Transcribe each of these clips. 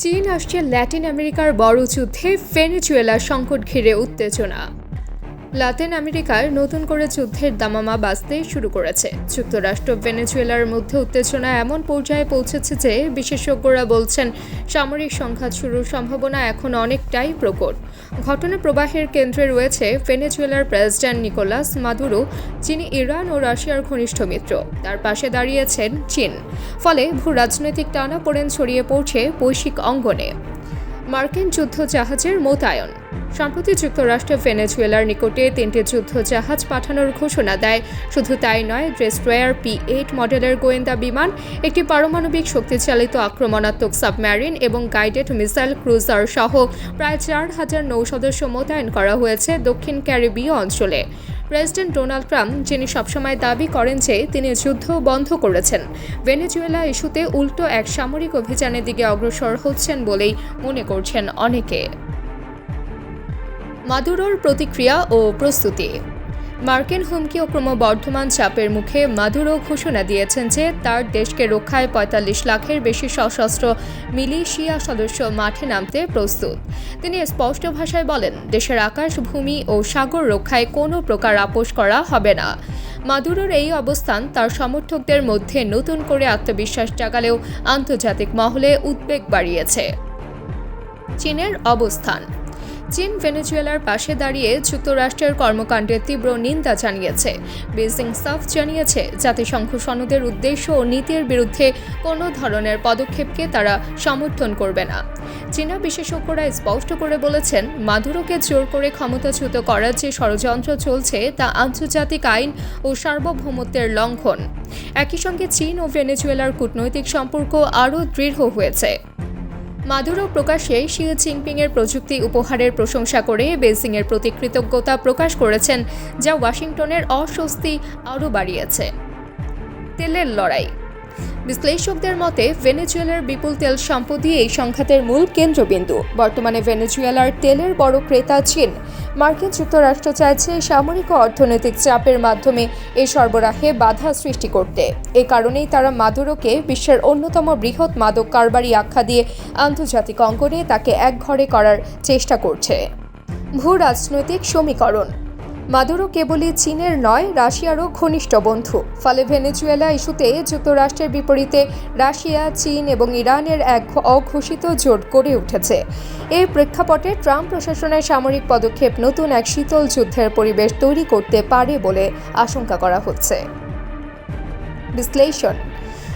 চীন আসছে ল্যাটিন আমেরিকার বড় যুদ্ধে ভেনেজুয়েলা সংকট ঘিরে উত্তেজনা। লাতিন আমেরিকায় নতুন করে যুদ্ধের দামামা বাজতে শুরু করেছে। যুক্তরাষ্ট্র ভেনেজুয়েলার মধ্যে উত্তেজনা এমন পর্যায়ে পৌঁছেছে যে বিশেষজ্ঞরা বলছেন, সামরিক সংঘাত শুরুর সম্ভাবনা এখন অনেকটাই প্রকট। ঘটনা প্রবাহের কেন্দ্রে রয়েছে ভেনেজুয়েলার প্রেসিডেন্ট নিকোলাস মাদুরো, যিনি ইরান ও রাশিয়ার ঘনিষ্ঠ মিত্র। তার পাশে দাঁড়িয়েছেন চীন। ফলে ভূ রাজনৈতিক টানাপোড়েন ছড়িয়ে পড়ছে বৈশ্বিক অঙ্গনে। মার্কিন যুদ্ধ জাহাজের মোতায়েন। সম্প্রতি যুক্তরাষ্ট্র ভেনেজুয়েলার নিকটে তিনটি যুদ্ধ জাহাজ পাঠানোর ঘোষণা দেয়। শুধু তাই নয় ড্রেস্ট্রয়ার পি এইট মডেলের গোয়েন্দা বিমান, একটি পারমাণবিক শক্তিচালিত আক্রমণাত্মক সাবমেরিন এবং গাইডেড মিসাইল ক্রুজার সহ প্রায় চার হাজার নৌ সদস্য মোতায়েন করা হয়েছে দক্ষিণ ক্যারিবীয় অঞ্চলে। প্রেসিডেন্ট ডোনাল্ড ট্রাম্প, যিনি সবসময় দাবি করেন যে তিনি যুদ্ধ বন্ধ করেছেন, ভেনেজুয়েলা ইস্যুতে উল্টো এক সামরিক অভিযানের দিকে অগ্রসর হচ্ছেন বলেই মনে করছেন অনেকে। মাদুরোর প্রতিক্রিয়া ও প্রস্তুতি। মার্কিন হুমকি ও ক্রমবর্ধমান চাপের মুখে মাদুরো ঘোষণা দিয়েছেন যে তার দেশকে রক্ষায় পঁয়তাল্লিশ লাখের বেশি সশস্ত্র মিলিশিয়া সদস্য মাঠে নামতে প্রস্তুত। তিনি স্পষ্ট ভাষায় বলেন, দেশের আকাশ, ভূমি ও সাগর রক্ষায় কোনো প্রকার আপোষ করা হবে না। মাদুরোর এই অবস্থান তার সমর্থকদের মধ্যে নতুন করে আত্মবিশ্বাস জাগালেও আন্তর্জাতিক মহলে উদ্বেগ বাড়িয়েছে। চীনের অবস্থান। চীন ভেনেজুয়েলার পাশে দাঁড়িয়ে যুক্তরাষ্ট্রের কর্মকাণ্ডের তীব্র নিন্দা জানিয়েছে। বেজিং সাফ জানিয়েছে, জাতিসংঘ সনদের উদ্দেশ্য ও নীতির বিরুদ্ধে কোনো ধরনের পদক্ষেপকে তারা সমর্থন করবে না। চীনা বিশেষজ্ঞরা স্পষ্ট করে বলেছেন, মাদুরোকে জোর করে ক্ষমতাচ্যুত করার যে ষড়যন্ত্র চলছে তা আন্তর্জাতিক আইন ও সার্বভৌমত্বের লঙ্ঘন। একই সঙ্গে চীন ও ভেনেজুয়েলার কূটনৈতিক সম্পর্ক আরও দৃঢ় হয়েছে। মাদুরো প্রকাশ্যে শি জিনপিংয়ের প্রযুক্তি উপহারের প্রশংসা করে বেজিংয়ের প্রতি কৃতজ্ঞতা প্রকাশ করেছেন, যা ওয়াশিংটনের অস্বস্তি আরও বাড়িয়েছে। তেলের লড়াই বিশ্লেষকদের মতে, ভেনেজুয়েলার বিপুল তেল সম্পদই এই সংঘাতের মূল কেন্দ্রবিন্দু। বর্তমানে ভেনেজুয়েলার তেলের বড় ক্রেতা চীন। মার্কিন যুক্তরাষ্ট্র চাইছে সামরিক ও অর্থনৈতিক চাপের মাধ্যমে এই সরবরাহে বাধা সৃষ্টি করতে। এ কারণেই তারা মাদুরোকে বিশ্বের অন্যতম বৃহৎ মাদক কারবারি আখ্যা দিয়ে আন্তর্জাতিক অঙ্গনে তাকে একঘরে করার চেষ্টা করছে। ভূ রাজনৈতিক সমীকরণ মাদুরো কেবলই চীনের নয়, রাশিয়ারও ঘনিষ্ঠ বন্ধু। ফলে ভেনেজুয়েলা ইস্যুতে যুক্তরাষ্ট্রের বিপরীতে রাশিয়া, চীন এবং ইরানের এক অঘোষিত জোট গড়ে উঠেছে। এই প্রেক্ষাপটে ট্রাম্প প্রশাসনের সামরিক পদক্ষেপ নতুন এক শীতল যুদ্ধের পরিবেশ তৈরি করতে পারে বলে আশঙ্কা করা হচ্ছে। বিশ্লেষণ।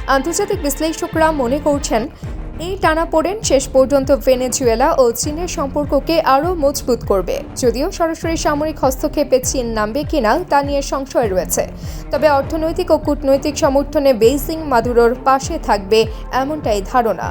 আন্তর্জাতিক বিশ্লেষকরা মনে করছেন এই টানাপোড়েন শেষ পর্যন্ত ভেনেজুয়েলা ও চীনের সম্পর্ককে আরও মজবুত করবে। যদিও সরাসরি সামরিক হস্তক্ষেপে চীন নামবে কিনা তা নিয়ে সংশয় রয়েছে। তবে অর্থনৈতিক ও কূটনৈতিক সমর্থনে বেইজিং মাদুরোর পাশে থাকবে এমনটাই ধারণা।